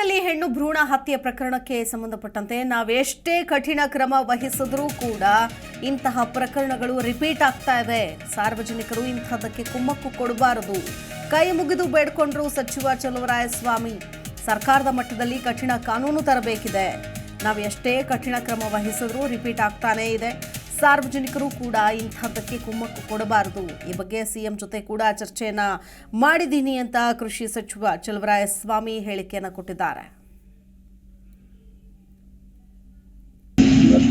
ಮಂಡ್ಯದಲ್ಲಿ ಹೆಣ್ಣು ಭ್ರೂಣ ಹತ್ಯೆ ಪ್ರಕರಣಕ್ಕೆ ಸಂಬಂಧಪಟ್ಟಂತೆ ನಾವೆಷ್ಟೇ ಕಠಿಣ ಕ್ರಮ ವಹಿಸಿದ್ರೂ ಕೂಡ ಇಂತಹ ಪ್ರಕರಣಗಳು ರಿಪೀಟ್ ಆಗ್ತಾ ಇವೆ ಸಾರ್ವಜನಿಕರು ಇಂಥದ್ದಕ್ಕೆ ಕುಮ್ಮಕ್ಕು ಕೊಡಬಾರದು. ಕೈ ಮುಗಿದು ಬೇಡ್ಕೊಂಡ್ರು ಸಚಿವ ಚಲುವರಾಯಸ್ವಾಮಿ. ಸರ್ಕಾರದ ಮಟ್ಟದಲ್ಲಿ ಕಠಿಣ ಕಾನೂನು ತರಬೇಕಿದೆ. ನಾವು ಎಷ್ಟೇ ಕಠಿಣ ಕ್ರಮ ವಹಿಸಿದ್ರೂ ರಿಪೀಟ್ ಆಗ್ತಾನೇ ಇದೆ. ಸಾರ್ವಜನಿಕರು ಕೂಡ ಇಂಥದ್ದಕ್ಕೆ ಕುಮ್ಮಕ್ಕು ಕೊಡಬಾರದು. ಈ ಬಗ್ಗೆ ಸಿಎಂ ಜೊತೆ ಕೂಡ ಚರ್ಚೆಯನ್ನ ಮಾಡಿದ್ದೀನಿ ಅಂತ ಕೃಷಿ ಸಚಿವ ಚಲುವರಾಯಸ್ವಾಮಿ ಹೇಳಿಕೆಯನ್ನು ಕೊಟ್ಟಿದ್ದಾರೆ.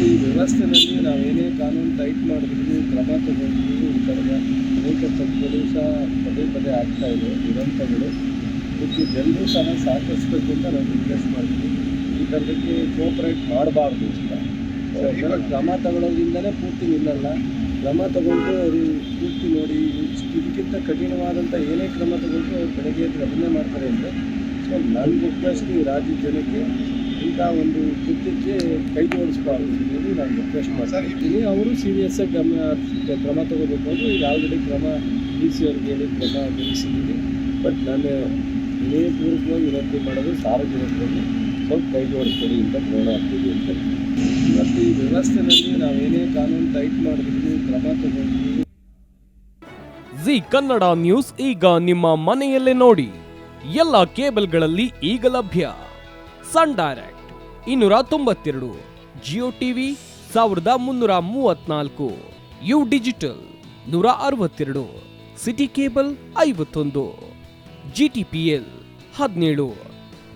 ಈ ವ್ಯವಸ್ಥೆಯಲ್ಲಿ ನಾವೇನೇ ಕಾನೂನು ಟೈಟ್ ಮಾಡಿದ್ರು, ಕ್ರಮ ತಗೊಂಡ್ರು ಈ ಥರದ ಅನೇಕ ತಪ್ಪುಗಳು ಸಹ ಪದೇ ಪದೇ ಆಗ್ತಾ ಇದೆ ದುರಂತಗಳು. ಇದಕ್ಕೆ ಜನರು ಸಹ ಸಹಕರಿಸಬೇಕು ಅಂತ ನಾನು ರಿಕ್ವೆಸ್ಟ್ ಮಾಡ್ತೀನಿ ಈ ಥರದಕ್ಕೆ ಕೋಪರೇಟ್ ಮಾಡಬಾರ್ದು ಅಂತ. ಕ್ರಮ ತಗೊಳ್ಳೋದ್ರಿಂದಲೇ ಪೂರ್ತಿ ನಿಲ್ಲಲ್ಲ. ಕ್ರಮ ತಗೊಂಡು ಅವರು ಪೂರ್ತಿ ನೋಡಿ ಇದಕ್ಕಿಂತ ಕಠಿಣವಾದಂಥ ಏನೇ ಕ್ರಮ ತಗೊಂಡ್ರು ಅವ್ರು ಬೆಳಗ್ಗೆ ಎದ್ದು ಅದನ್ನೇ ಮಾಡ್ತಾರೆ ಅಂತ. ಸೊ ನನ್ನ ರಿಕ್ವೆಸ್ಟ್ ಈ ರಾಜ್ಯದ ಜನಕ್ಕೆ ಇಂಥ ಒಂದು ಕೃತ್ಯಕ್ಕೆ ಕೈ ಜೋಡಿಸಬಾರ್ದು ಅಂತೇಳಿ ನಾನು ರಿಕ್ವೆಸ್ಟ್ ಮಾಡ್ತೀನಿ. ಅವರು ಸೀರಿಯಸ್ಸಾಗಿ ಗಮನ ಕ್ರಮ ತಗೋಬೇಕು ಇದು ಈಗ ಆಲ್ರೆಡಿ ಕ್ರಮ ಡಿ ಸಿ ಅವ್ರಿಗೆ ಹೇಳಿ ಕ್ರಮ ವಹಿಸಿದ್ದೀನಿ ಬಟ್ ನಾನು ವಿನಯಪೂರ್ವಕವಾಗಿ ವಿನಂತಿ ಮಾಡೋದು ಸಾರ್ವಜನಿಕರಲ್ಲಿ ಸ್ವಲ್ಪ ಕೈ ಜೋಡಿಸ್ತೀರಿ ಅಂತ ನೋಡ ಆಗ್ತೀವಿ ಅಂತ. ಮತ್ತು ಈ ವ್ಯವಸ್ಥೆಯಲ್ಲಿ ನಾವೇನೇ ಕಾನೂನು ಟೈಟ್ ಮಾಡಿದ್ರು ಕ್ರಮ ತಗೊಂಡ್ವಿ ಜಿ ಕನ್ನಡ ನ್ಯೂಸ್ ಈಗ ನಿಮ್ಮ ಮನೆಯಲ್ಲೇ ನೋಡಿ. ಎಲ್ಲ ಕೇಬಲ್ಗಳಲ್ಲಿ ಈಗ ಲಭ್ಯ. ಸನ್ ಡೈರೆಕ್ಟ್ ಇನ್ನೂರ ತೊಂಬತ್ತೆರಡು ಜಿಯೋ ಟಿವಿ ಸಾವಿರದ ಮುನ್ನೂರ ಮೂವತ್ನಾಲ್ಕು ಯು ಡಿಜಿಟಲ್ ನೂರ ಅರವತ್ತೆರಡು ಸಿಟಿ ಕೇಬಲ್ ಐವತ್ತೊಂದು ಜಿ ಟಿ ಪಿ ಎಲ್ ಹದಿನೇಳು.